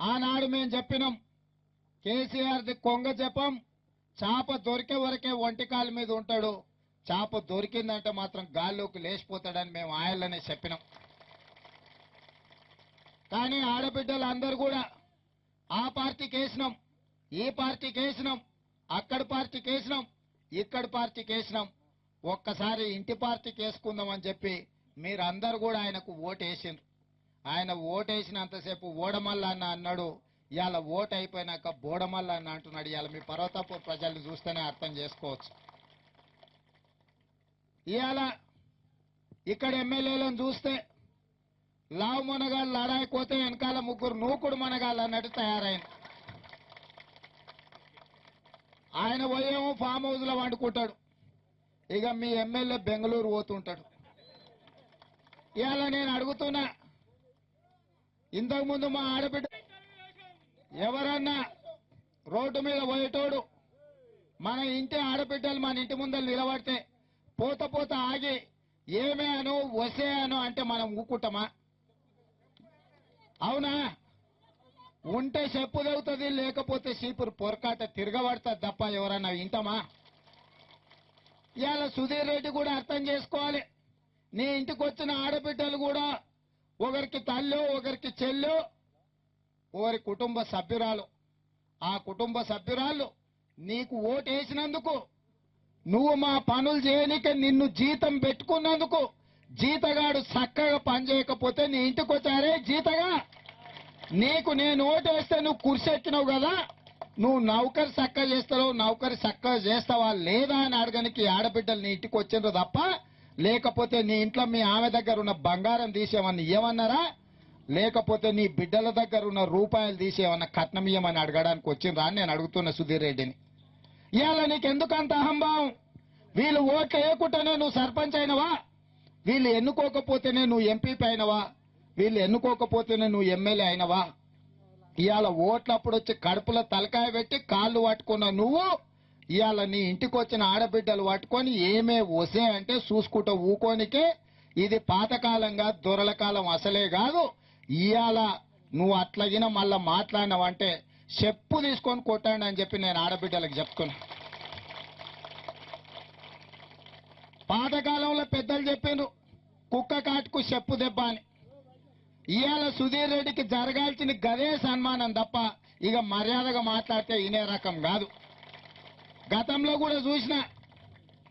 ఆనాడు మేము చెప్పినాం. కేసీఆర్ది కొంగ జపం చాప దొరికే వరకే ఒంటికాల మీద ఉంటాడు. చాప దొరికిందంటే మాత్రం గాల్లోకి లేచిపోతాడని మేము ఆయల్లనే చెప్పినాం. కానీ ఆడబిడ్డలు అందరు కూడా ఆ పార్టీకి వేసినాం ఈ పార్టీకి వేసినాం అక్కడ పార్టీకి వేసినాం ఇక్కడ పార్టీకి వేసినాం. ఒక్కసారి ఇంటి పార్టీకి వేసుకుందాం అని చెప్పి మీరందరూ కూడా ఆయనకు ఓటు వేసిండ్రు. ఆయన ఓటు వేసినంతసేపు ఓడమల్ల అన్న అన్నాడు. ఇవాళ ఓటు అయిపోయినాక బోడమల్ల అన్న అంటున్నాడు. ఇవాళ మీ పర్వతాపూర్ ప్రజల్ని చూస్తేనే అర్థం చేసుకోవచ్చు. ఇవాళ ఇక్కడ ఎమ్మెల్యేలను చూస్తే లావు మనగాళ్ళు లడాయిపోతే వెనకాల ముగ్గురు నూకుడు మనగాళ్ళు అన్నట్టు తయారైంది. ఆయన పోయేమో ఫామ్ హౌస్లో వండుకుంటాడు. ఇక మీ ఎమ్మెల్యే బెంగళూరు పోతుంటాడు. ఇవాళ నేను అడుగుతున్నా ఇంతకు ముందు మా ఆడబిడ్డ ఎవరన్నా రోడ్డు మీద పోయేటోడు మన ఇంటి ఆడబిడ్డలు మన ఇంటి ముందర నిలబడితే పోత పోత ఆగి ఏమే అను వసే అను అంటే మనం ఊక్కుంటామా అవునా? ఉంటే చెప్పు దవుతుంది లేకపోతే సీపురు పొరకాట తిరగబడతా తప్ప ఎవరన్నా వింటామా? ఇవాళ సుధీర్ రెడ్డి కూడా అర్థం చేసుకోవాలి. నీ ఇంటికి వచ్చిన ఆడబిడ్డలు కూడా ఒకరికి తల్లు ఒకరికి చెల్లు ఒకరి కుటుంబ సభ్యురాలు. ఆ కుటుంబ సభ్యురాలు నీకు ఓటు వేసినందుకు నువ్వు మా పనులు చేయనిక నిన్ను జీతం పెట్టుకున్నందుకు జీతగాడు చక్కగా పనిచేయకపోతే నీ ఇంటికి వచ్చారే జీతగా? నీకు నేను ఓటు వేస్తే నువ్వు కుర్చెక్కినావు కదా? నువ్వు నౌకరి చక్కగా చేస్తావు నౌకరి చక్కగా చేస్తావా లేదా అని అడగనికి ఆడబిడ్డలు నీ ఇంటికి వచ్చిండ్రు తప్ప లేకపోతే నీ ఇంట్లో మీ ఆమె దగ్గర ఉన్న బంగారం తీసేమని ఏమన్నారా? లేకపోతే నీ బిడ్డల దగ్గర ఉన్న రూపాయలు తీసేమన్నా కట్నం ఇయ్యమని అడగడానికి వచ్చిండ్రా అని నేను అడుగుతున్న సుధీర్ రెడ్డిని. ఇవాళ నీకెందుకు అంత అహంభావం? వీళ్ళు ఓట్లు వేయకుండానే నువ్వు సర్పంచ్ అయినవా? వీళ్ళు ఎన్నుకోకపోతేనే నువ్వు ఎంపీపీ అయినవా? వీళ్ళు ఎన్నుకోకపోతేనే నువ్వు ఎమ్మెల్యే అయినవా? ఇవాళ ఓట్లప్పుడు వచ్చి కడుపులో తలకాయ పెట్టి కాళ్ళు పట్టుకున్న నువ్వు ఇవాళ నీ ఇంటికి వచ్చిన ఆడబిడ్డలు పట్టుకొని ఏమే వసే అంటే చూసుకుంటూ ఊకోనికే ఇది పాతకాలంగా దొరల కాలం అసలే కాదు. ఇవాళ నువ్వు అట్లాగిన మళ్ళా మాట్లాడినావంటే చెప్పు తీసుకొని కొట్టండి అని చెప్పి నేను ఆడబిడ్డలకు చెప్తున్నా. పాతకాలంలో పెద్దలు చెప్పిండ్రు కుక్క కాటుకు చెప్పు దెబ్బ అని. ఇవాళ సుధీర్ రెడ్డికి జరగాల్సిన గదే సన్మానం తప్ప ఇక మర్యాదగా మాట్లాడితే ఇనే రకం కాదు. గతంలో కూడా చూసిన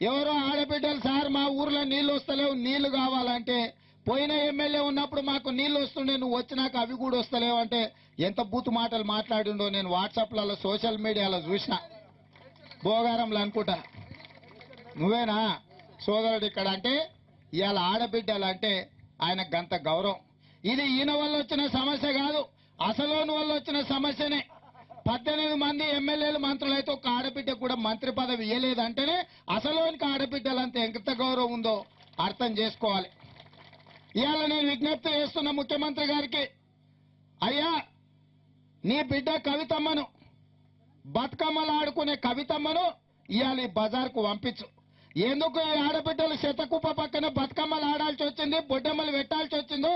ఎవరో ఆడబిడ్డలు సార్ మా ఊర్లో నీళ్ళు వస్తలేవు నీళ్ళు కావాలంటే పోయిన ఎమ్మెల్యే ఉన్నప్పుడు మాకు నీళ్ళు వస్తుండే నువ్వు వచ్చినాక అవి కూడా వస్తలేవు అంటే ఎంత బూతు మాటలు మాట్లాడిండో నేను వాట్సాప్లలో సోషల్ మీడియాలో చూసిన. భోగారంలో అనుకుంటా. నువ్వేనా? సోదరుడు ఇక్కడ అంటే ఇవాళ ఆడబిడ్డలు అంటే ఆయన గంత గౌరవం. ఇది ఈయన వల్ల వచ్చిన సమస్య కాదు అసలోని వల్ల వచ్చిన సమస్యనే. పద్దెనిమిది మంది ఎమ్మెల్యేలు మంత్రులు అయితే ఒక ఆడబిడ్డ కూడా మంత్రి పదవి ఇవ్వలేదంటేనే అసలోనికి ఆడబిడ్డలంత ఎంత గౌరవం ఉందో అర్థం చేసుకోవాలి. ఇవాళ నేను విజ్ఞప్తి చేస్తున్న ముఖ్యమంత్రి గారికి అయ్యా నీ బిడ్డ కవితమ్మను బతుకమ్మలు ఆడుకునే కవితమ్మను ఇవాళ ఈ బజార్కు పంపించు. ఎందుకు ఈ ఆడబిడ్డలు శతకుప్ప పక్కన బతుకమ్మలు ఆడాల్సి వచ్చింది బొడ్డమ్మలు పెట్టాల్సి వచ్చిందో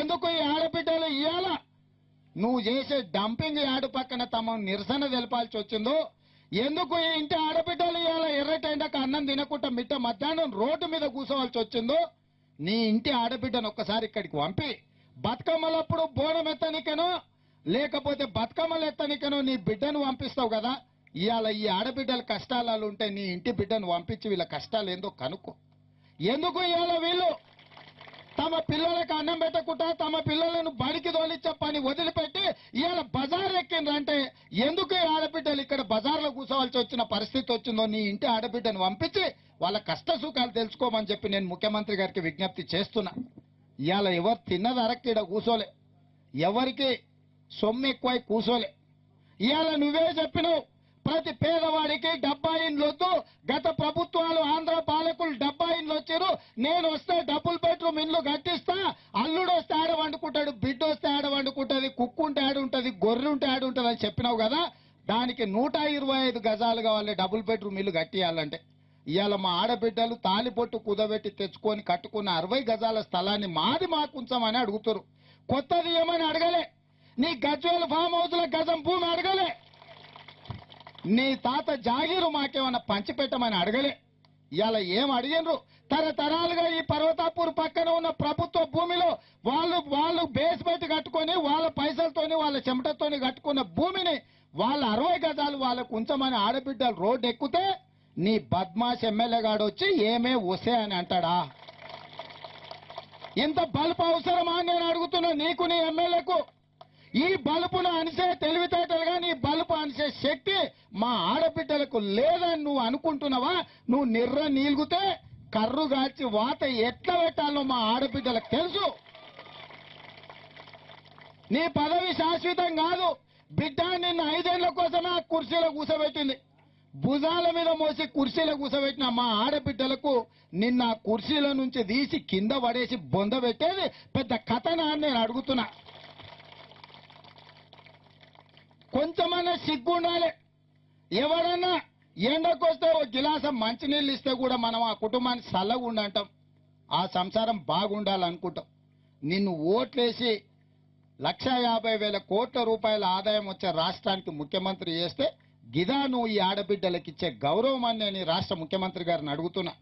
ఎందుకు ఈ ఆడబిడ్డలు ఇవాళ నువ్వు చేసే డంపింగ్ యార్డు పక్కన తమ నిరసన తెలపాల్సి వచ్చిందో? ఎందుకు ఈ ఇంటి ఆడబిడ్డలు ఇవాళ ఎర్రటెండక అన్నం తినకుండా మిట్ట మధ్యాహ్నం రోడ్డు మీద కూర్చోవాల్సి వచ్చిందో? నీ ఇంటి ఆడబిడ్డను ఒక్కసారి ఇక్కడికి పంపి. బతుకమ్మలప్పుడు బోనం ఎత్తనికనో లేకపోతే బతుకమ్మలు ఎత్తనికనో నీ బిడ్డను పంపిస్తావు కదా? ఇవాళ ఈ ఆడబిడ్డల కష్టాలు ఉంటే నీ ఇంటి బిడ్డను పంపించి వీళ్ళ కష్టాలు ఏందో కనుక్కో. ఎందుకు ఇవాళ వీళ్ళు తమ పిల్లలకు అన్నం పెట్టకుండా తమ పిల్లలను బడికి తోలిచ్చే పని వదిలిపెట్టి ఇవాళ బజార్ ఎక్కిండ్రంటే ఎందుకు ఆడబిడ్డలు ఇక్కడ బజార్లో కూర్చోవాల్సి వచ్చిన పరిస్థితి వచ్చిందో నీ ఇంటి ఆడబిడ్డను పంపించి వాళ్ళ కష్ట సుఖాలు తెలుసుకోమని చెప్పి నేను ముఖ్యమంత్రి గారికి విజ్ఞప్తి చేస్తున్నా. ఇవాళ ఎవరు తిన్నది అరక్కిడ కూర్చోలే ఎవరికి సొమ్ము ఎక్కువై కూసోలే. ఇవాళ నువ్వే చెప్పినావు ప్రతి పేదవాడికి డబ్బా ఇండ్లు వద్దు. గత ప్రభుత్వాలు ఆంధ్ర పాలకులు డబ్బా ఇండ్లు వచ్చారు. నేను వస్తే డబుల్ బెడ్రూమ్ ఇండ్లు కట్టిస్తా. అల్లుడు వస్తే ఆడ వండుకుంటాడు బిడ్డ వస్తే ఆడ వండుకుంటుంది కుక్కుంటే ఆడ ఉంటుంది గొర్రె ఉంటే ఆడ ఉంటుంది అని చెప్పినావు కదా? దానికి నూట ఇరవై ఐదు గజాలు కావాలి డబుల్ బెడ్రూమ్ ఇల్లు కట్టియాలంటే. ఇవాళ మా ఆడబిడ్డలు తాలిపొట్టు కుదబెట్టి తెచ్చుకొని కట్టుకున్న అరవై గజాల స్థలాన్ని మాది మాకుంచమని అడుగుతారు. కొత్తది ఏమని అడగలే. నీ గజ్వేల్ ఫామ్ హౌస్లో గజం భూమి అడగలే. నీ తాత జాగీరు మాకేమన్నా పంచిపెట్టమని అడగలే. ఇలా ఏం అడిగినరు తరతరాలుగా ఈ పర్వతాపూర్ పక్కన ఉన్న ప్రభుత్వ భూమిలో వాళ్ళు వాళ్ళు బేస్మెంట్ కట్టుకొని వాళ్ళ పైసలతోని వాళ్ళ చెమటతోని కట్టుకున్న భూమిని వాళ్ళ అరవై గజాలు వాళ్ళకు ఉంచమని ఆడబిడ్డలు రోడ్డు ఎక్కితే నీ బద్మాష్ ఎమ్మెల్యే గాడు వచ్చి ఏమే వసే అని అంటాడా? ఇంత బల్బు అవసరమా అని నేను అడుగుతున్నా నీకు నీ ఎమ్మెల్యేకు? ఈ బలుపును అనిసే తెలివితేటలుగా నీ బలుపు అనిసే శక్తి మా ఆడబిడ్డలకు లేదని నువ్వు అనుకుంటున్నావా? నువ్వు నిర్ర నీలుగుతే కర్రు గాల్చి వాత ఎట్లా పెట్టాలో మా ఆడబిడ్డలకు తెలుసు. నీ పదవి శాశ్వతం కాదు. బిడ్డ నిన్ను ఐదేళ్ళ కోసమే ఆ కుర్చీలో కూసబెట్టింది. భుజాల మీద మోసి కుర్చీలో కూసబెట్టిన మా ఆడబిడ్డలకు నిన్న ఆ కుర్చీల నుంచి తీసి కింద పడేసి బొంద పెట్టేది పెద్ద కథనా నేను అడుగుతున్నా. కొంచెమన్నా సిగ్గుండాలి. ఎవడన్నా ఎండకొస్తే ఓ గిలాసం మంచినీళ్ళు ఇస్తే కూడా మనం ఆ కుటుంబానికి చల్లగా ఉండంటాం. ఆ సంసారం బాగుండాలనుకుంటాం. నిన్ను ఓట్లేసి లక్ష యాభై వేల కోట్ల రూపాయల ఆదాయం వచ్చే రాష్ట్రానికి ముఖ్యమంత్రి చేస్తే గిదా నువ్వు ఈ ఆడబిడ్డలకు ఇచ్చే గౌరవం అని నేను రాష్ట్ర ముఖ్యమంత్రి గారిని అడుగుతున్నా.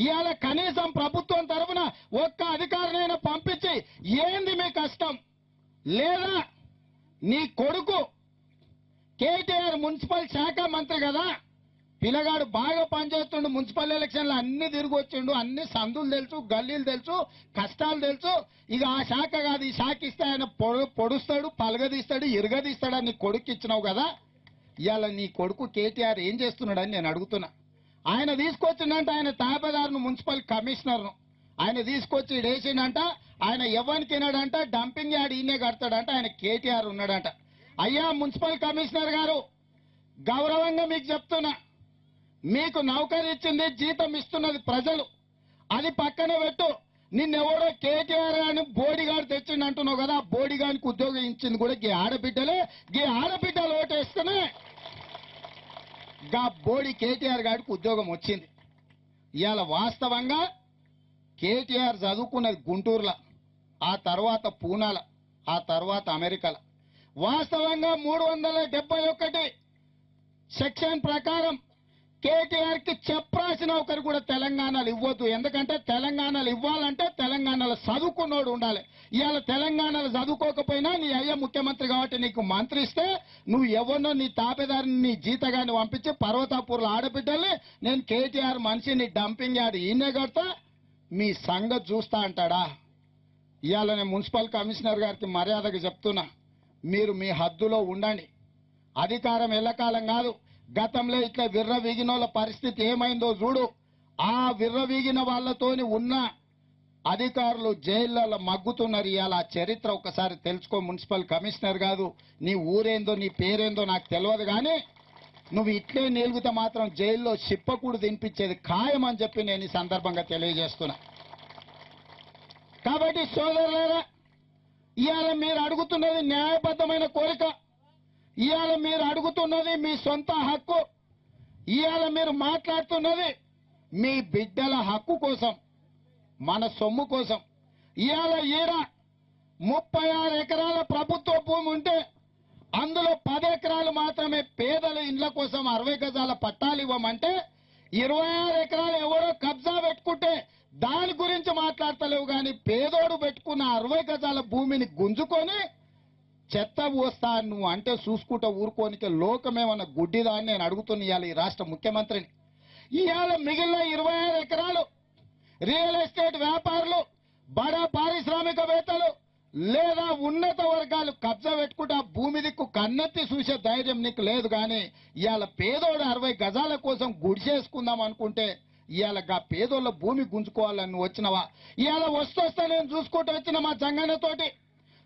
ఇవాళ కనీసం ప్రభుత్వం తరఫున ఒక్క అధికారినైనా పంపించి ఏంది మీ కష్టం? లేదా నీ కొడుకు కేటీఆర్ మున్సిపల్ శాఖ మంత్రి కదా. పిల్లగాడు బాగా పనిచేస్తుండు మున్సిపల్ ఎలక్షన్లు అన్ని తిరిగి వచ్చిండు అన్ని సందులు తెలుసు గల్లీలు తెలుసు కష్టాలు తెలుసు. ఇక ఆ శాఖ కాదు ఈ శాఖ ఇస్తే ఆయన పొడు పొడుస్తాడు పలగదీస్తాడు ఇరగదీస్తాడు అని నీ కొడుకు ఇచ్చినావు కదా. ఇవాళ నీ కొడుకు కేటీఆర్ ఏం చేస్తున్నాడని నేను అడుగుతున్నా. ఆయన తీసుకొచ్చిందంట ఆయన తాపదారును మున్సిపల్ కమిషనర్ను. ఆయన తీసుకొచ్చి వేసిండంట ఆయన ఎవరికి వినాడంట డంపింగ్ యార్డ్ ఈయనే కడతాడంట ఆయన కేటీఆర్ ఉన్నాడంట. అయ్యా మున్సిపల్ కమిషనర్ గారు గౌరవంగా మీకు చెప్తున్నా. మీకు నౌకరీ ఇచ్చింది జీతం ఇస్తున్నది ప్రజలు. అది పక్కన పెట్టు. నిన్నెవడో కేటీఆర్ అని బోడిగాడు తెచ్చిండు అంటున్నావు కదా బోడిగాడికి బోడిగానికి ఉద్యోగం ఇచ్చింది కూడా గీ ఆడబిడ్డలే. గీ ఆడబిడ్డలు ఓటేస్తేనే గా బోడి కేటీఆర్ గారికి ఉద్యోగం వచ్చింది. ఇవాళ వాస్తవంగా కేటీఆర్ చదువుకున్నది గుంటూరులో ఆ తర్వాత పూనాల ఆ తర్వాత అమెరికాల. వాస్తవంగా మూడు వందల డెబ్బై ఒకటి సెక్షన్ ప్రకారం కేటీఆర్కి చెప్పరాసిన ఒకరు కూడా తెలంగాణలో ఇవ్వద్దు. ఎందుకంటే తెలంగాణలో ఇవ్వాలంటే తెలంగాణలో చదువుకున్నోడు ఉండాలి. ఇవాళ తెలంగాణలో చదువుకోకపోయినా నీ అయ్య ముఖ్యమంత్రి కాబట్టి నీకు మంత్రి ఇస్తే నువ్వు ఎవరినో నీ తాపేదారిని నీ జీతగాన్ని పంపించి పర్వతాపూర్లో ఆడబిడ్డల్ని నేను కేటీఆర్ మనిషిని డంపింగ్ యార్డ్ ఈయనే కడతా మీ సంగతి చూస్తా అంటాడా? ఇవాళ నేను మున్సిపల్ కమిషనర్ గారికి మర్యాదగా చెప్తున్నా మీరు మీ హద్దులో ఉండండి. అధికారం ఎల్లకాలం కాదు. గతంలో ఇట్లా విర్రవీగిన వాళ్ళ పరిస్థితి ఏమైందో చూడు. ఆ విర్రవీగిన వాళ్ళతోని ఉన్న అధికారులు జైళ్ళలో మగ్గుతున్నారు. ఇవాళ ఆ చరిత్ర ఒకసారి తెలుసుకో మున్సిపల్ కమిషనర్ కాదు. నీ ఊరేందో నీ పేరేందో నాకు తెలియదు కానీ నువ్వు ఇట్లే నిలుగుతా మాత్రం జైల్లో చిప్పకూడు తినిపించేది ఖాయం అని చెప్పి నేను ఈ సందర్భంగా తెలియజేస్తున్నా. కాబట్టి సోదరులారా ఇవాళ మీరు అడుగుతున్నది న్యాయబద్ధమైన కోరిక. ఇవాళ మీరు అడుగుతున్నది మీ సొంత హక్కు. ఇవాళ మీరు మాట్లాడుతున్నది మీ బిడ్డల హక్కు కోసం మన సొమ్ము కోసం. ఇవాళ ఈడ ముప్పై ఆరు ఎకరాల ప్రభుత్వ భూమి ఉంటే అందులో పది ఎకరాలు మాత్రమే పేదల ఇండ్ల కోసం అరవై గజాల పట్టాలు ఇవ్వమంటే ఇరవై ఆరు ఎకరాలు ఎవరో కబ్జా పెట్టుకుంటే దాని గురించి మాట్లాడతలేవు కానీ పేదోడు పెట్టుకున్న అరవై గజాల భూమిని గుంజుకొని చెత్త పోస్తా నువ్వు అంటే చూసుకుంటా ఊరుకోనికే లోకమేమన్నా గుడ్డిదా అని నేను అడుగుతున్న ఇవాళ ఈ రాష్ట్ర ముఖ్యమంత్రిని. ఇవాళ మిగిలిన ఇరవై ఆరు ఎకరాలు రియల్ ఎస్టేట్ వ్యాపారులు బడా పారిశ్రామికవేత్తలు లేదా ఉన్నత వర్గాలు కబ్జా పెట్టుకుంటే ఆ భూమి దిక్కు కన్నెత్తి చూసే ధైర్యం నీకు లేదు కానీ ఇవాళ పేదోడు అరవై గజాల కోసం గుడిసేసుకుందాం అనుకుంటే ఇవాళ గా పేదోళ్ళ భూమి గుంజుకోవాలని వచ్చినవా? ఇవాళ వస్తొస్తా నేను చూసుకుంటూ వచ్చిన మా జంగన్నతోటి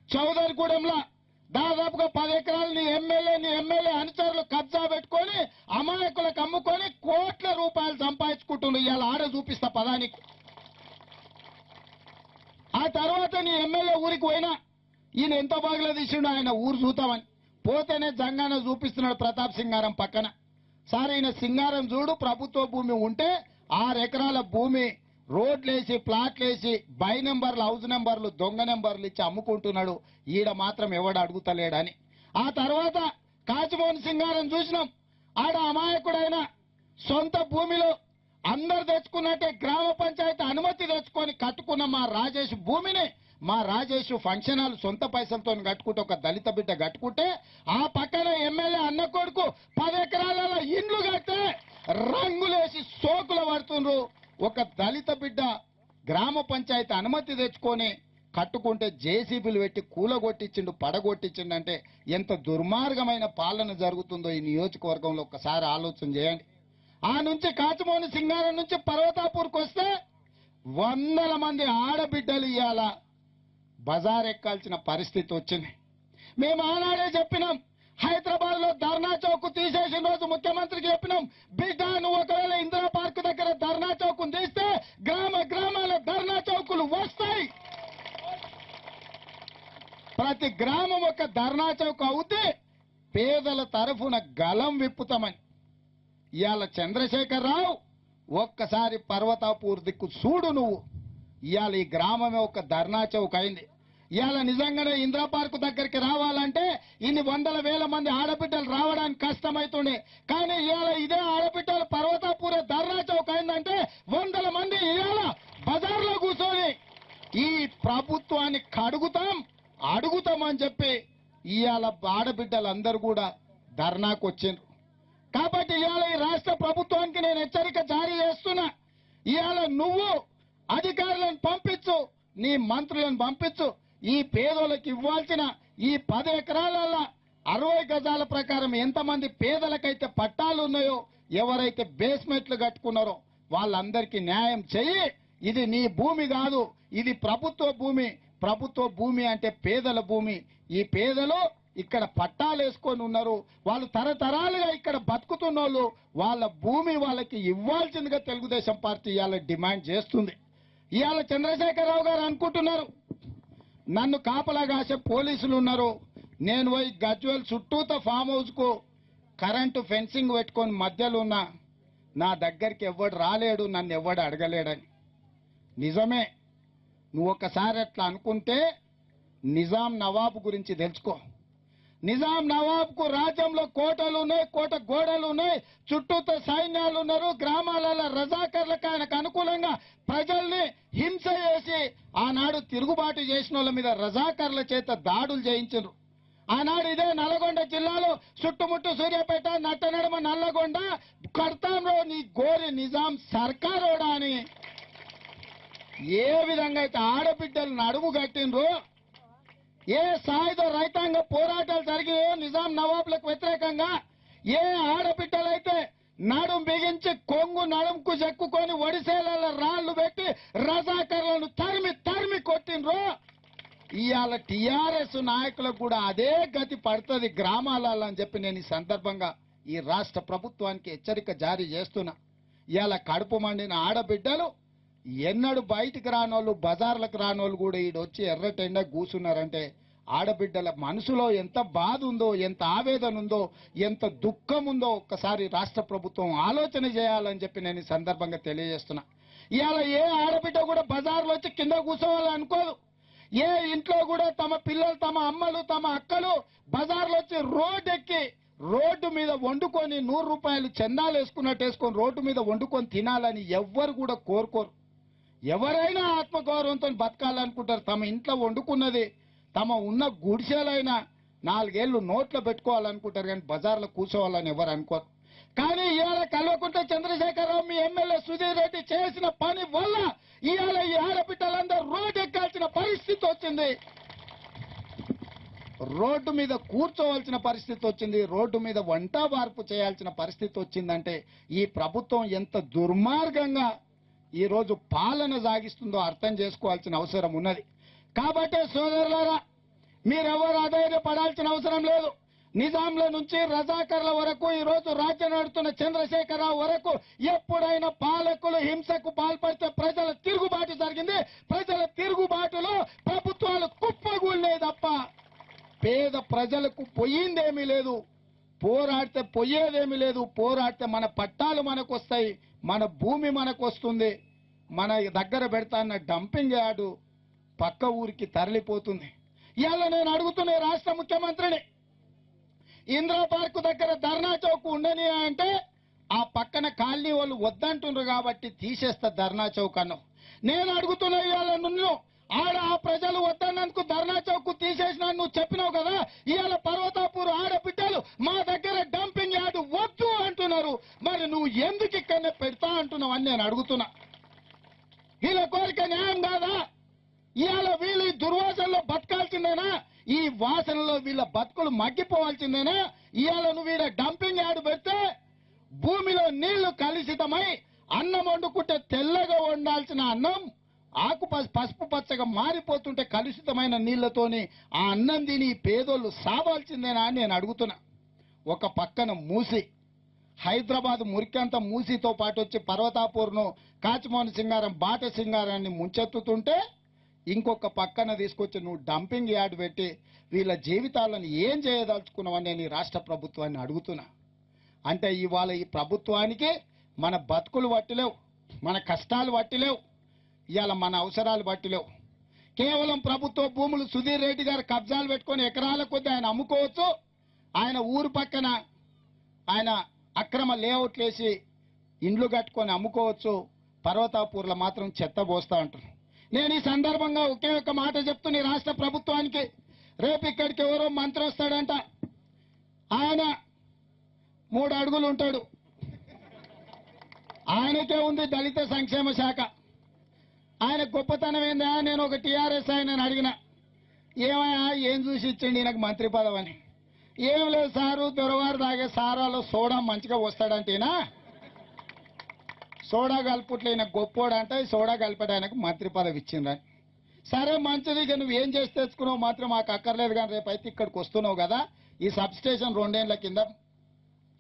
చౌదరిగూడెంలో దాదాపుగా పది ఎకరాలు నీ ఎమ్మెల్యే నీ ఎమ్మెల్యే అనుచరులు కబ్జా పెట్టుకొని అమాయకులకు అమ్ముకొని కోట్ల రూపాయలు సంపాదించుకుంటున్నారు ఇవాళ ఆడ చూపిస్తా పదానికి ఆ తర్వాత నీ ఎమ్మెల్యే ఊరికి పోయినా ఈయన ఎంత బాగా తీసిండు ఆయన ఊరు చూద్దామని. పోతేనే జంగాన చూపిస్తున్నాడు ప్రతాప్ సింగారం పక్కన. సార్ ఈయన సింగారం చూడు ప్రభుత్వ భూమి ఉంటే ఆరు ఎకరాల భూమి రోడ్లేసి ప్లాట్లేసి బై నెంబర్లు హౌస్ నెంబర్లు దొంగ నెంబర్లు ఇచ్చి అమ్ముకుంటున్నాడు. ఈడ మాత్రం ఎవడు అడుగుతలేడని. ఆ తర్వాత కాచిమోహన్ సింగారం చూసినాం. ఆడ అమాయకుడైన సొంత భూమిలో అందరు తెచ్చుకున్నట్టే గ్రామ పంచాయతీ అనుమతి తెచ్చుకొని కట్టుకున్న మా రాజేష్ భూమిని మా రాజేష్ ఫంక్షన్ హాల్ సొంత పైసలతో కట్టుకుంటే ఒక దళిత బిడ్డ కట్టుకుంటే ఆ పక్కన ఎమ్మెల్యే అన్న కొడుకు పది ఎకరాలలో ఇండ్లు కడితే రంగులేసి సోకులు పడుతుండ్రు. ఒక దళిత బిడ్డ గ్రామ పంచాయతీ అనుమతి తెచ్చుకొని కట్టుకుంటే జేసీబీలు పెట్టి కూలగొట్టించిండు పడగొట్టించిండు అంటే ఎంత దుర్మార్గమైన పాలన జరుగుతుందో ఈ నియోజకవర్గంలో ఒకసారి ఆలోచన చేయండి. ఆ నుంచి కాచమోని సింగారం నుంచి పర్వతాపూర్కి వస్తే వందల మంది ఆడబిడ్డలు ఇవాళ బజార్ ఎక్కాల్సిన పరిస్థితి వచ్చింది. మేము ఆనాడే చెప్పినాం హైదరాబాద్లో ధర్నా చౌక్ తీసేసిన రోజు ముఖ్యమంత్రికి చెప్పినాం బిడ్డ నువ్వు ఒకవేళ ఇందిరా పార్క్ దగ్గర ధర్నా చౌక్ తీస్తే గ్రామ గ్రామాల ధర్నా చౌకులు వస్తాయి. ప్రతి గ్రామం ఒక ధర్నా చౌక్ అవుతే పేదల తరఫున గలం విప్పుతామని. ఇవాళ చంద్రశేఖరరావు ఒక్కసారి పర్వతాపూర్ దిక్కు చూడు నువ్వు. ఇవాళ ఈ గ్రామమే ఒక ధర్నా చౌక్ అయింది. ఇవాళ నిజంగానే ఇందిరా పార్కు దగ్గరికి రావాలంటే ఇన్ని వందల వేల మంది ఆడబిడ్డలు రావడానికి కష్టమైతుండే. కానీ ఇవాళ ఇదే ఆడబిడ్డలు పర్వతాపూరే ధర్నా చౌక్ అయిందంటే వందల మంది ఇవాళ బజార్లో కూర్చొని ఈ ప్రభుత్వాన్ని కడుగుతాం అడుగుతామని చెప్పి ఇవాళ ఆడబిడ్డలందరూ కూడా ధర్నాకు వచ్చిండ్రు. కాబట్టి ఇవాళ ఈ రాష్ట్ర ప్రభుత్వానికి నేను హెచ్చరిక జారీ చేస్తున్నా. ఇవాళ నువ్వు అధికారులను పంపించు నీ మంత్రులను పంపించు. ఈ పేదోళ్ళకి ఇవ్వాల్సిన ఈ పది ఎకరాల అరవై గజాల ప్రకారం ఎంతమంది పేదలకైతే పట్టాలు ఉన్నాయో ఎవరైతే బేస్మెంట్లు కట్టుకున్నారో వాళ్ళందరికీ న్యాయం చెయ్యి. ఇది నీ భూమి కాదు ఇది ప్రభుత్వ భూమి. ప్రభుత్వ భూమి అంటే పేదల భూమి. ఈ పేదలు ఇక్కడ పట్టాలు వేసుకొని ఉన్నారు. వాళ్ళు తరతరాలుగా ఇక్కడ బతుకుతున్న వాళ్ళు వాళ్ళ భూమి వాళ్ళకి ఇవ్వాల్సిందిగా తెలుగుదేశం పార్టీ ఇవాళ డిమాండ్ చేస్తుంది. ఇవాళ చంద్రశేఖరరావు గారు అనుకుంటున్నారు నన్ను కాపలా కాసే పోలీసులు ఉన్నారు. నేను పోయి గజ్వెల్ చుట్టూత ఫామ్ హౌస్కు కరెంటు ఫెన్సింగ్ పెట్టుకొని మధ్యలో ఉన్నా. నా దగ్గరికి ఎవ్వడు రాలేడు నన్ను ఎవ్వడు అడగలేడని. నిజమే నువ్వు ఒకసారి అట్లా అనుకుంటే నిజాం నవాబు గురించి తెలుసుకో. నిజాం నవాబ్కు రాజ్యంలో కోటలు ఉన్నాయి కోట గోడలు ఉన్నాయి చుట్టూతో సైన్యాలు ఉన్నారు గ్రామాలలో రజాకర్లకు ఆయనకు అనుకూలంగా ప్రజల్ని హింస చేసి ఆనాడు తిరుగుబాటు చేసిన వాళ్ళ మీద రజాకర్ల చేత దాడులు చేయించారు ఆనాడు ఇదే నల్గొండ జిల్లాలో చుట్టుముట్టు సూర్యాపేట నట్టనడమ నల్లగొండ కడతాంలో నీ గోరి నిజాం సర్కారోడా అని ఏ విధంగా అయితే ఆడబిడ్డలు నడుము కట్టినరో ఏ సాయుధ రైతాంగ పోరాటాలు జరిగాయో నిజాం నవాబులకు వ్యతిరేకంగా ఏ ఆడబిడ్డలైతే నడుం బిగించి కొంగు నడుంకు చెక్కుకొని ఒడిసేలలో రాళ్ళు పెట్టి రజాకర్లను తరిమి తరిమి కొట్టినరు ఇవాళ టిఆర్ఎస్ నాయకులకు కూడా అదే గతి పడుతుంది గ్రామాలలో అని చెప్పి నేను ఈ సందర్భంగా ఈ రాష్ట్ర ప్రభుత్వానికి హెచ్చరిక జారీ చేస్తున్నా. ఇవాళ కడుపు మండిన ఆడబిడ్డలు ఎన్నడు బయటికి రానోళ్ళు బజార్లకు రానోళ్ళు కూడా ఈడొచ్చి ఎర్రటెండ కూసున్నారంటే ఆడబిడ్డల మనసులో ఎంత బాధ ఉందో ఎంత ఆవేదన ఉందో ఎంత దుఃఖం ఉందో ఒక్కసారి రాష్ట్ర ప్రభుత్వం ఆలోచన చేయాలని చెప్పి నేను ఈ సందర్భంగా తెలియజేస్తున్నా. ఇవాళ ఏ ఆడబిడ్డ కూడా బజార్లో వచ్చి కింద కూర్చోవాలనుకోదు ఏ ఇంట్లో కూడా తమ పిల్లలు తమ అమ్మలు తమ అక్కలు బజార్లో వచ్చి రోడ్డు ఎక్కి రోడ్డు మీద వండుకొని నూరు రూపాయలు చందాలు వేసుకున్నట్టు వేసుకొని రోడ్డు మీద వండుకొని తినాలని ఎవ్వరు కూడా కోరుకోరు. ఎవరైనా ఆత్మగౌరవంతో బతకాలనుకుంటారు. తమ ఇంట్లో వండుకున్నది తమ ఉన్న గుడిసెలైనా నాలుగేళ్ళు నోట్లో పెట్టుకోవాలనుకుంటారు కానీ బజార్లో కూర్చోవాలని ఎవరు అనుకోరు. కానీ ఇవాళ కల్వకుంట చంద్రశేఖరరావు మీ ఎమ్మెల్యే సుధీర్ రెడ్డి చేసిన పని వల్ల ఇవాళ ఈ ఆడబిడ్డలందరూ రోడ్డు ఎక్కాల్సిన పరిస్థితి వచ్చింది. రోడ్డు మీద కూర్చోవలసిన పరిస్థితి వచ్చింది. రోడ్డు మీద వంట వార్పు చేయాల్సిన పరిస్థితి వచ్చిందంటే ఈ ప్రభుత్వం ఎంత దుర్మార్గంగా ఈరోజు పాలన సాగిస్తుందో అర్థం చేసుకోవాల్సిన అవసరం ఉన్నది. కాబట్టే సోదరులారా మీరెవరు ఆధారపడాల్సిన అవసరం లేదు. నిజాంల నుంచి రజాకర్ల వరకు ఈ రోజు రాజ్యం నడుతున్న చంద్రశేఖరరావు వరకు ఎప్పుడైనా పాలకులు హింసకు పాల్పడితే ప్రజల తిరుగుబాటు జరిగింది. ప్రజల తిరుగుబాటులో ప్రభుత్వాలు కుప్పగూలే తప్ప పేద ప్రజలకు పోయిందేమీ లేదు. పోరాడితే పోయేదేమీ లేదు. పోరాడితే మన పట్టాలు మనకు వస్తాయి మన భూమి మనకు వస్తుంది మన దగ్గర పెడతాన్న డంపింగ్ యార్డు పక్క ఊరికి తరలిపోతుంది. ఇవాళ నేను అడుగుతున్న రాష్ట్ర ముఖ్యమంత్రిని ఇందిరా పార్కు దగ్గర ధర్నా చౌక్ ఉండని అంటే ఆ పక్కన కాలనీ వాళ్ళు వద్దంటుండ్రు కాబట్టి తీసేస్తా ధర్నా చౌక్ అన్నావు నేను అడుగుతున్నా ఇవాళ నువ్వు ఆడ ఆ ప్రజలు వద్దన్నందుకు ధర్నా చౌక్ తీసేసిన నువ్వు చెప్పినావు కదా ఇవాళ పర్వతాపూర్ ఆడబిడ్డలు మా దగ్గర డంపింగ్ యార్డు వద్దు అంటున్నారు మరి నువ్వు ఎందుకు ఇక్కడనే పెడతా అంటున్నావు అని నేను అడుగుతున్నా. వీళ్ళ కోరిక న్యాయం కాదా? ఇవాళ వీళ్ళు ఈ దుర్వాసనలో బతకాల్సిందేనా? ఈ వాసనలో వీళ్ళ బతుకులు మగ్గిపోవాల్సిందేనా? ఇవాళ నువ్వు వీళ్ళ డంపింగ్ యార్డ్ పెడితే భూమిలో నీళ్ళు కలుషితమై అన్నం వండుకుంటే తెల్లగా వండాల్సిన అన్నం ఆకు పసుపు పచ్చగా మారిపోతుంటే కలుషితమైన నీళ్ళతోని ఆ అన్నం తిని పేదోళ్ళు సావాల్సిందేనా అని నేను అడుగుతున్నా. ఒక పక్కన మూసి హైదరాబాద్ మురికంత మూసితో పాటు వచ్చి పర్వతాపూర్ను కాచిమోహన్ సింగారం బాట సింగారాన్ని ముంచెత్తుతుంటే ఇంకొక పక్కన తీసుకొచ్చి నువ్వు డంపింగ్ యార్డ్ పెట్టి వీళ్ళ జీవితాలను ఏం చేయదలుచుకున్నావని నేను రాష్ట్ర ప్రభుత్వాన్ని అడుగుతున్నా. అంటే ఇవాళ ఈ ప్రభుత్వానికి మన బతుకులు పట్టిలేవు మన కష్టాలు పట్టిలేవు ఇవాళ మన అవసరాలు పట్టిలేవు కేవలం ప్రభుత్వ భూములు సుధీర్ రెడ్డి గారు కబ్జాలు పెట్టుకొని ఎకరాల కొద్ది ఆయన అమ్ముకోవచ్చు. ఆయన ఊరు పక్కన ఆయన అక్రమ లేఅవుట్లు వేసి ఇండ్లు కట్టుకొని అమ్ముకోవచ్చు పర్వతాపూర్లో మాత్రం చెత్త పోస్తా అంటారు నేను ఈ సందర్భంగా ఒకే ఒక్క మాట చెప్తున్న రాష్ట్ర ప్రభుత్వానికి. రేపు ఇక్కడికి ఎవరో మంత్రి వస్తాడంట. ఆయన మూడు అడుగులు ఉంటాడు. ఆయనకే ఉంది దళిత సంక్షేమ శాఖ. ఆయన గొప్పతనం ఏందా? నేను ఒక టీఆర్ఎస్ ఆయన అడిగిన. ఏమయ్యా ఏం చూసి ఇచ్చండి నాకు మంత్రి పదవని? ఏం లేదు సారు దొరవారు తాగే సారాలు సోడా మంచిగా వస్తాడంటేనా? సోడా కలుపుట్లైన గొప్పోడంటే ఈ సోడా కలిపడానికి మంత్రి పదవి ఇచ్చిండ్రని సరే మంచిది ఇక నువ్వు ఏం చేసి తెచ్చుకున్నావు మాత్రం మాకు అక్కర్లేదు కానీ రేపు అయితే ఇక్కడికి వస్తున్నావు కదా ఈ సబ్ స్టేషన్ రెండేళ్ళ కింద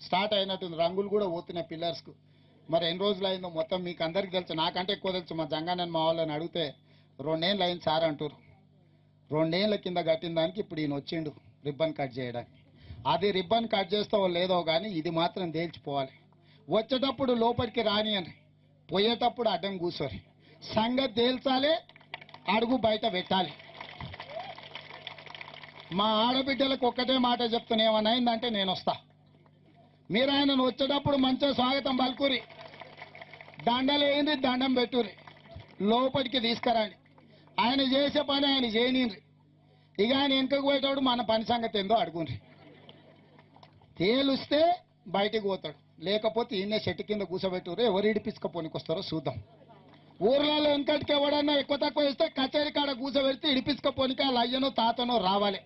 స్టార్ట్ అయినట్టుంది రంగులు కూడా పోతున్నాయి పిల్లర్స్కు. మరి ఎన్ని రోజులు అయిందో మొత్తం మీకు అందరికి తెలుసు నాకంటే ఎక్కువ తెలుసు మా జంగానన్ మా వాళ్ళని అడిగితే రెండేళ్ళు అయింది సార్ అంటారు రెండేళ్ళ కింద కట్టిన దానికి ఇప్పుడు ఈయన వచ్చిండు రిబ్బన్ కట్ చేయడానికి. అది రిబ్బన్ కట్ చేస్తావో లేదో కానీ ఇది మాత్రం తేల్చిపోవాలి. వచ్చేటప్పుడు లోపలికి రానియని పోయేటప్పుడు అడ్డం కూర్చోరి. సంగతి తేల్చాలి అడుగు బయట పెట్టాలి. మా ఆడబిడ్డలకు ఒక్కటే మాట చెప్తున్నా ఏమన్నా అయిందంటే నేను వస్తా. మీరు ఆయనను వచ్చేటప్పుడు మంచిగా స్వాగతం పలుకురి. దండలేంది దండం పెట్టురి. లోపలికి తీసుకురండి. ఆయన చేసే పని ఆయన చేయనిండ్రి. ఇక ఆయన వెనుకకు పోయేటప్పుడు మన పని సంగతి ఏందో అడుగుండ్రి. తేలుస్తే బయటికి పోతాడు. లేకపోతే ఈయన చెట్టు కింద కూర్చోబెట్టురు ఎవరు ఇడిపించుకపోనికి వస్తారో చూద్దాం. ఊర్లలో వెనకటికి ఎవడన్నా ఎక్కువ తక్కువ ఇస్తే కచేరీ కాడ కూసబెడితే ఇడిపించుకపోనికి వాళ్ళ అయ్యనో తాతనో రావాలి.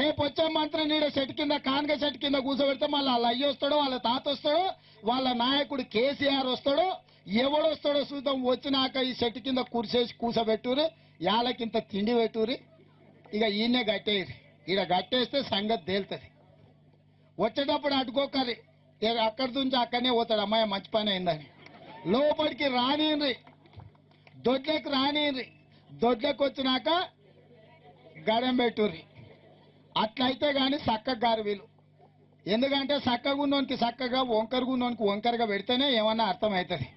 రేపు వచ్చే మంత్రి నీడ చెట్టు కింద కాన్గ చెట్టు కింద కూసబెడితే మళ్ళీ వాళ్ళ అయ్య వస్తాడో వాళ్ళ తాత వస్తాడో వాళ్ళ నాయకుడు కేసీఆర్ వస్తాడో ఎవడొస్తాడో చూద్దాం. వచ్చినాక ఈ చెట్టు కింద కురిసేసి కూసబెట్టురు యాలకింత తిండి పెట్టురి ఇక ఈయనే గట్టేది ఈడ గట్టేస్తే సంగతి తేలుతుంది. వచ్చేటప్పుడు అడ్డుకోకరి ఇక అక్కడి నుంచి అక్కడనే పోతాడు. అమ్మాయి మంచి పని అయిందని. లోపలికి రానియండి దొడ్లకు రానియండి దొడ్లకు వచ్చినాక గడం పెట్టుర్రి. అట్లయితే కానీ చక్కగా గారు వీళ్ళు ఎందుకంటే చక్కగా ఉన్నోనికి చక్కగా వంకరగా ఉన్నోనికి వంకరగా పెడితేనే ఏమన్నా అర్థమవుతుంది.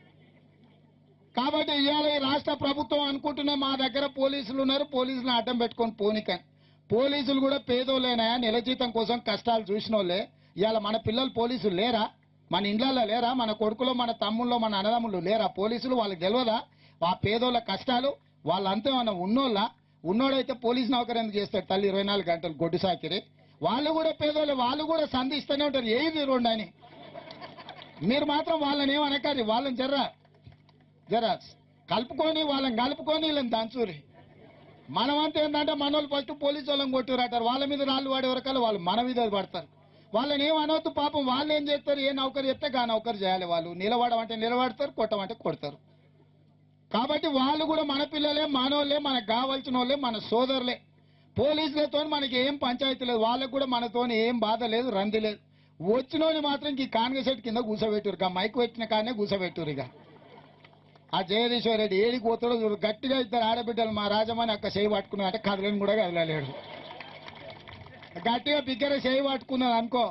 కాబట్టి ఇవాళ ఈ రాష్ట్ర ప్రభుత్వం అనుకుంటున్నా మా దగ్గర పోలీసులు ఉన్నారు. పోలీసులను అడ్డం పెట్టుకొని పోనికని. పోలీసులు కూడా పేదోళ్ళేనా? నెల జీతం కోసం కష్టాలు చూసిన వాళ్ళే ఇవాళ మన పిల్లలు పోలీసులు లేరా? మన ఇండ్లలో లేరా? మన కొడుకులో మన తమ్ముళ్ళు మన అన్నదమ్ముళ్ళు లేరా? పోలీసులు వాళ్ళకి తెలియదా ఆ పేదోళ్ళ కష్టాలు వాళ్ళంతా ఏమైనా ఉన్నోళ్ళ? ఉన్నోడైతే పోలీస్ నౌకరీ ఎందుకు చేస్తాడు తల్లి? ఇరవై నాలుగు గంటలు గొడ్డు సాకిరి. వాళ్ళు కూడా పేదోళ్ళు వాళ్ళు కూడా సంధిస్తూనే ఉంటారు. ఏది రెండు అని? మీరు మాత్రం వాళ్ళని ఏమనకారి వాళ్ళని జర్రా జరా కలుపుకొని వాళ్ళని కలుపుకొని వీళ్ళని దంచూరి. మనమంతా ఏంటంటే మన వాళ్ళు ఫస్ట్ పోలీసు వాళ్ళని కొట్టురంటారు వాళ్ళ మీద రాళ్ళు వాడే వరకల్లా వాళ్ళు మన మీద పడతారు. వాళ్ళని ఏం అనవద్దు పాపం వాళ్ళు ఏం చేస్తారు ఏ నౌకరు చెప్తే గా నౌకరు చేయాలి వాళ్ళు. నిలబడమంటే నిలబడతారు కొట్టమంటే కొడతారు. కాబట్టి వాళ్ళు కూడా మన పిల్లలే మనోళ్ళే మనకు కావాల్సిన వాళ్ళే మన సోదరులే. పోలీసులతో మనకి ఏం పంచాయతీ లేదు. వాళ్ళకు కూడా మనతో ఏం బాధ లేదు రంది లేదు. వచ్చినోని మాత్రం ఈ కాంగ్రెస్ కింద కూసబెట్టురు. మైక్ పెట్టిన కానే కూసబెట్టురు ఇక. ఆ జగదీశ్వర్ రెడ్డి ఏడికి పోతాడో చూడు. గట్టిగా ఇద్దరు ఆడబిడ్డలు మా రాజమని అక్క చేయి పట్టుకున్నా అంటే కదలని కూడా కదలలేడు. గట్టిగా బిగ్గర చేయి పట్టుకున్నాను అనుకో.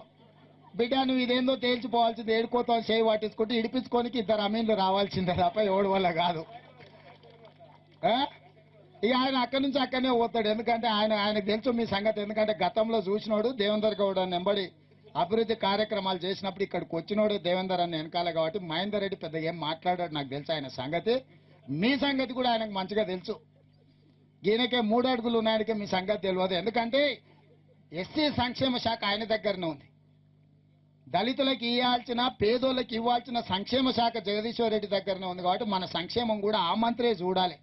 బిడ్డ నువ్వు ఇదేందో తేల్చిపోవాల్సింది. ఏడుకోతావు చేయి పట్టించుకుంటే ఇడిపించుకోనికి ఇద్దరు అమీన్లు రావాల్సిందే తప్ప ఎవడి వల్ల కాదు. ఇక ఆయన అక్కడి నుంచి అక్కడనే పోతాడు. ఎందుకంటే ఆయన ఆయనకు తెలుసు మీ సంగతి. ఎందుకంటే గతంలో చూసినాడు దేవేందర్ గౌడ్ అని అభివృద్ధి కార్యక్రమాలు చేసినప్పుడు ఇక్కడికి వచ్చినోడు దేవేందర్ అని వెనకాల కాబట్టి మహేందర్ రెడ్డి పెద్ద ఏం మాట్లాడాడు నాకు తెలుసు ఆయన సంగతి. మీ సంగతి కూడా ఆయనకు మంచిగా తెలుసు. ఈయనకే మూడు అడుగులు ఉన్నాయనికే మీ సంగతి తెలియదు. ఎందుకంటే ఎస్సీ సంక్షేమ శాఖ ఆయన దగ్గరనే ఉంది. దళితులకు ఇవ్వాల్సిన పేదోళ్ళకి ఇవ్వాల్సిన సంక్షేమ శాఖ జగదీశ్వర్ రెడ్డి దగ్గరనే ఉంది కాబట్టి మన సంక్షేమం కూడా ఆ మంత్రే చూడాలి.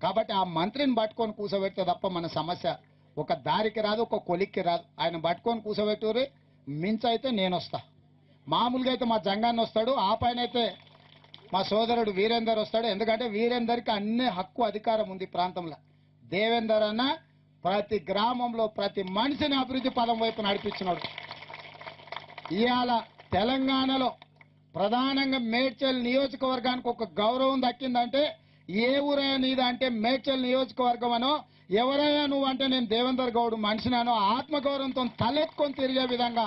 కాబట్టి ఆ మంత్రిని పట్టుకొని కూసబెడితే తప్ప మన సమస్య ఒక దారికి రాదు ఒక కొలిక్కి రాదు. ఆయన పట్టుకొని కూసబెట్టుర్రి మించ అయితే నేను వస్తా మామూలుగా అయితే మా జంగాన్ని వస్తాడు ఆ పైన అయితే మా సోదరుడు వీరేందర్ వస్తాడు. ఎందుకంటే వీరేందర్కి అన్ని హక్కు అధికారం ఉంది ప్రాంతంలో. దేవేందర్ అన్న ప్రతి గ్రామంలో ప్రతి మనిషిని అభివృద్ధి పదం వైపు నడిపించినాడు ఇవాళ తెలంగాణలో ప్రధానంగా మేడ్చల్ నియోజకవర్గానికి ఒక గౌరవం దక్కిందంటే ఏ ఊరైనా నీది అంటే మేడ్చల్ నియోజకవర్గం అనో ఎవరైనా నువ్వు అంటే నేను దేవేందర్ గౌడ్ మనిషినానో ఆత్మగౌరవంతో తలెత్తుకొని తిరిగే విధంగా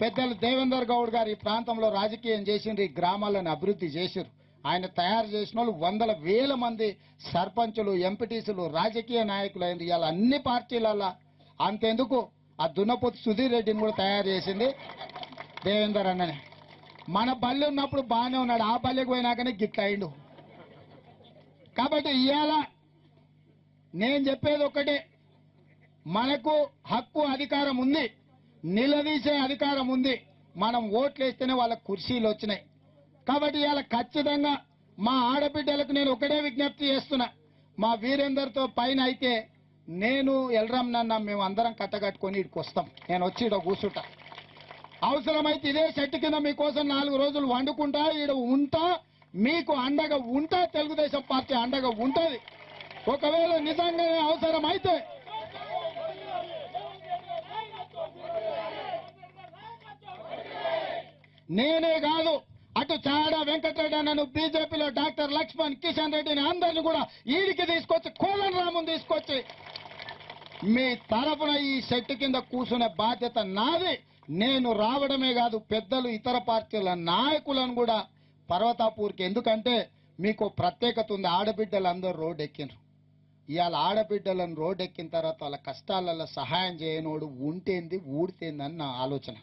పెద్దలు దేవేందర్ గౌడ్ గారు ఈ ప్రాంతంలో రాజకీయం చేసిండ్రు ఈ గ్రామాలను అభివృద్ధి చేసిరు ఆయన తయారు చేసిన వాళ్ళు వందల వేల మంది సర్పంచులు ఎంపీటీసులు రాజకీయ నాయకులు అయింది ఇవాళ అన్ని పార్టీలల్లా. అంతెందుకు? ఆ దున్నపోతు సుధీర్ రెడ్డిని కూడా తయారు చేసింది దేవేందర్ అన్నని. మన బల్లి ఉన్నప్పుడు బాగానే ఉన్నాడు ఆ బల్లెకి పోయినాకనే గిట్ల అయిండు. కాబట్టి ఇవాళ నేను చెప్పేది ఒకటే మనకు హక్కు అధికారం ఉంది నిలదీసే అధికారం ఉంది. మనం ఓట్లు వేస్తేనే వాళ్ళ కుర్చీలు వచ్చినాయి. కాబట్టి ఇవాళ ఖచ్చితంగా మా ఆడబిడ్డలకు నేను ఒకటే విజ్ఞప్తి చేస్తున్నా. మా వీరేందర్తో పైన అయితే నేను ఎల్రామ్ నన్న మేము అందరం కట్టగట్టుకొని ఇక్కడికి వస్తాం. నేను వచ్చి ఇక్కడ కూర్చుంటా. అవసరమైతే ఇదే చెట్టు కింద మీకోసం నాలుగు రోజులు వండుకుంటా ఈడ ఉంటా మీకు అండగా ఉంటా తెలుగుదేశం పార్టీ అండగా ఉంటుంది. ఒకవేళ నిజంగానే అవసరమైతే నేనే కాదు అటు చాడ వెంకటరెడ్డి అన్నను బీజేపీలో డాక్టర్ లక్ష్మణ్ కిషన్ రెడ్డిని అందరిని కూడా ఈడికి తీసుకొచ్చి కోలన్ రాముని తీసుకొచ్చి మీ తరపున ఈ చెట్టు కింద కూర్చునే బాధ్యత నాది. నేను రావడమే కాదు పెద్దలు ఇతర పార్టీల నాయకులను కూడా పర్వతాపూర్కి. ఎందుకంటే మీకు ప్రత్యేకత ఉంది. ఆడబిడ్డలందరూ రోడ్ ఎక్కిండ్రు. ఇవాళ ఆడబిడ్డలను రోడ్డు ఎక్కిన తర్వాత వాళ్ళ కష్టాలలో సహాయం చేయనోడు ఉంటేంది ఊడితేందని నా ఆలోచన.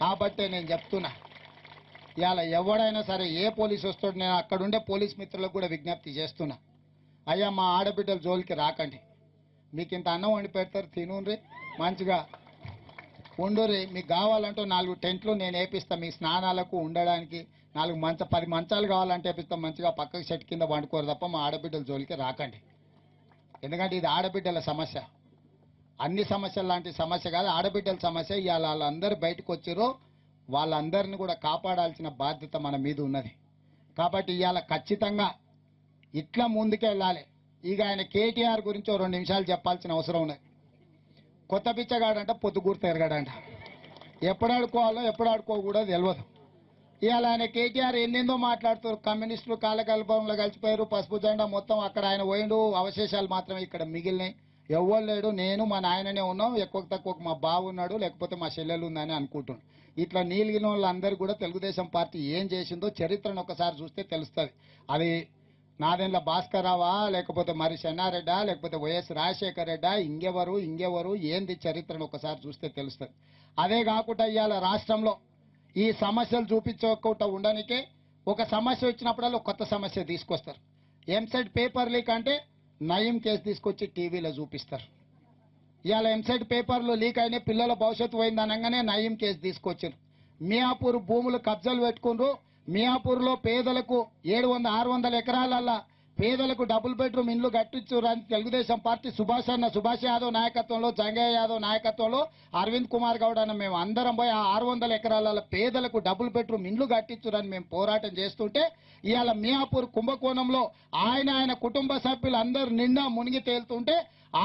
కాబట్టే నేను చెప్తున్నా ఇవాళ ఎవడైనా సరే ఏ పోలీస్ వస్తాడు నేను అక్కడుండే పోలీస్ మిత్రులకు కూడా విజ్ఞప్తి చేస్తున్నా. అయ్యా మా ఆడబిడ్డల జోలికి రాకండి. మీకు ఇంత అన్నం వండి పెడతారు తినుండ్రి మంచిగా ఉండుర్రి. మీకు కావాలంటే నాలుగు టెంట్లు నేను వేపిస్తాను మీ స్నానాలకు ఉండడానికి నాలుగు మంచ పది మంచాలు కావాలంటే వేపిస్తాం మంచిగా పక్కకు చెట్టు కింద పండుకోరు తప్ప మా ఆడబిడ్డల జోలికి రాకండి. ఎందుకంటే ఇది ఆడబిడ్డల సమస్య. అన్ని సమస్యలు లాంటి సమస్య కాదు ఆడబిడ్డల సమస్య. ఇవాళ వాళ్ళందరూ బయటకు వచ్చారో వాళ్ళందరిని కూడా కాపాడాల్సిన బాధ్యత మన మీద ఉన్నది. కాబట్టి ఇవాళ ఖచ్చితంగా ఇట్లా ముందుకెళ్ళాలి. ఇక ఆయన కేటీఆర్ గురించి రెండు నిమిషాలు చెప్పాల్సిన అవసరం ఉన్నది. కొత్త పిచ్చగాడంట పొద్దుగూరు తిరగాడంట ఎప్పుడు ఆడుకోవాలో ఎప్పుడు ఆడుకోకూడదు తెలియదు. ఇవాళ ఆయన కేటీఆర్ ఎన్నెందో మాట్లాడుతారు కమ్యూనిస్టులు కాలకల్పంలో కలిసిపోయారు. పసుపు జెండా మొత్తం అక్కడ ఆయన పోయిండు. అవశేషాలు మాత్రమే ఇక్కడ మిగిలినాయి. ఎవ్వరు లేడు. నేను మా నాయననే ఉన్నాం. ఎక్కువ తక్కువ మా బావ ఉన్నాడు. లేకపోతే మా చెల్లెలు ఉందని అనుకుంటున్నాను. ఇట్లా నీలిగిన వాళ్ళందరూ కూడా తెలుగుదేశం పార్టీ ఏం చేసిందో చరిత్రను ఒకసారి చూస్తే తెలుస్తుంది. అది నాదెండ్ల భాస్కరావా లేకపోతే మరి చెన్నారెడ్డా లేకపోతే వైఎస్ రాజశేఖర రెడ్డా ఇంకెవరు ఇంకెవరు ఏంది చరిత్రను ఒకసారి చూస్తే తెలుస్తుంది. అదే కాకుండా ఇవాళ రాష్ట్రంలో ఈ సమస్యలు చూపించకుండా ఉండడానికే ఒక సమస్య వచ్చినప్పుడల్లా కొత్త సమస్య తీసుకొస్తారు. ఎంసెట్ పేపర్ లీక్ అంటే నయం కేసు తీసుకొచ్చి టీవీలో చూపిస్తారు. ఇవాళ ఎంసెట్ పేపర్లు లీక్ అయిన పిల్లల భవిష్యత్తు పోయింది అనగానే నయం కేసు తీసుకొచ్చారు. మియాపూర్ భూములు కబ్జాలు పెట్టుకుండ్రు. మియాపూర్లో పేదలకు ఏడు వందల ఆరు వందల ఎకరాలల్లా పేదలకు డబుల్ బెడ్రూమ్ ఇండ్లు కట్టించురు అని తెలుగుదేశం పార్టీ సుభాష్ అన్న సుభాష్ యాదవ్ నాయకత్వంలో జంగయ్య యాదవ్ నాయకత్వంలో అరవింద్ కుమార్ గౌడ్ అన్న మేము అందరం పోయి ఆ ఆరు వందల ఎకరాల పేదలకు డబుల్ బెడ్రూమ్ ఇండ్లు కట్టించురని మేము పోరాటం చేస్తుంటే ఇవాళ మియాపూర్ కుంభకోణంలో ఆయన ఆయన కుటుంబ సభ్యులు అందరూ నిండా మునిగి తేలుతుంటే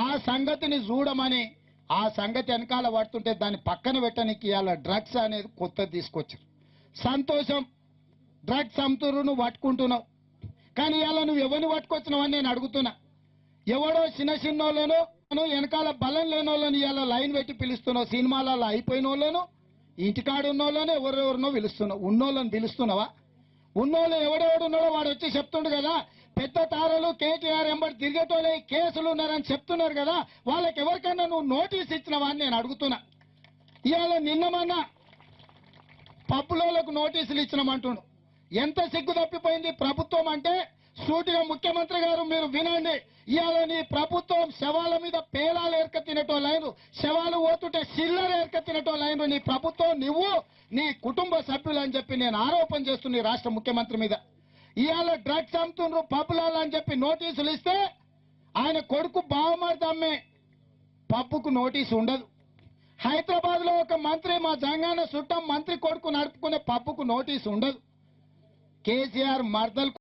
ఆ సంగతిని చూడమని ఆ సంగతి వెనకాల పడుతుంటే దాన్ని పక్కన పెట్టడానికి ఇవాళ డ్రగ్స్ అనేది కొత్తది తీసుకొచ్చారు. సంతోషం డ్రగ్స్ అంతురును పట్టుకుంటున్నావు. కానీ ఇవాళ నువ్వు ఎవరిని పట్టుకొచ్చినావని నేను అడుగుతున్నా. ఎవడో చిన్న చిన్నోళ్ళను నువ్వు వెనకాల బలం లేని వాళ్ళని ఇవాళ లైన్ పెట్టి పిలుస్తున్నావు. సినిమాలలో అయిపోయిన వాళ్ళను ఇంటికాడు ఉన్న వాళ్ళను ఎవరెవరినో పిలుస్తున్నావు. ఉన్నోళ్ళని పిలుస్తున్నావా? ఉన్నోళ్ళు ఎవడెవడు ఉన్నాడో వాడు వచ్చి చెప్తుండు కదా. పెద్ద తారలు కేటీఆర్ ఎంబడి తిరిగేటోళ్ళే కేసులు ఉన్నారని చెప్తున్నారు కదా. వాళ్ళకి ఎవరికైనా నువ్వు నోటీస్ ఇచ్చినవా అని నేను అడుగుతున్నా. ఇవాళ నిన్నమన్నా పప్పులోళ్ళకు నోటీసులు ఇచ్చినామంటుండు. ఎంత సిగ్గు తప్పిపోయింది ప్రభుత్వం అంటే? సూటిగా ముఖ్యమంత్రి గారు మీరు వినండి. ఇవాళ నీ ప్రభుత్వం శవాల మీద పేలాలు ఏర్క తినటోళ్ళైన శవాలు పోతుంటే సిల్లర్ ఏర్క తినటోళ్ళైన నీ ప్రభుత్వం నువ్వు నీ కుటుంబ సభ్యులు అని చెప్పి నేను ఆరోపణ చేస్తున్నా రాష్ట్ర ముఖ్యమంత్రి మీద. ఇవాళ డ్రగ్స్ అమ్ముతుండ్రు పబ్బులాలు అని చెప్పి నోటీసులు ఇస్తే ఆయన కొడుకు బావమరిది అమ్మే పబ్బుకు నోటీసు ఉండదు. హైదరాబాద్లో ఒక మంత్రి మా జంగాన చుట్టం మంత్రి కొడుకు నడుపుకునే పబ్బుకు నోటీసు ఉండదు. కేసీఆర్ మర్దలు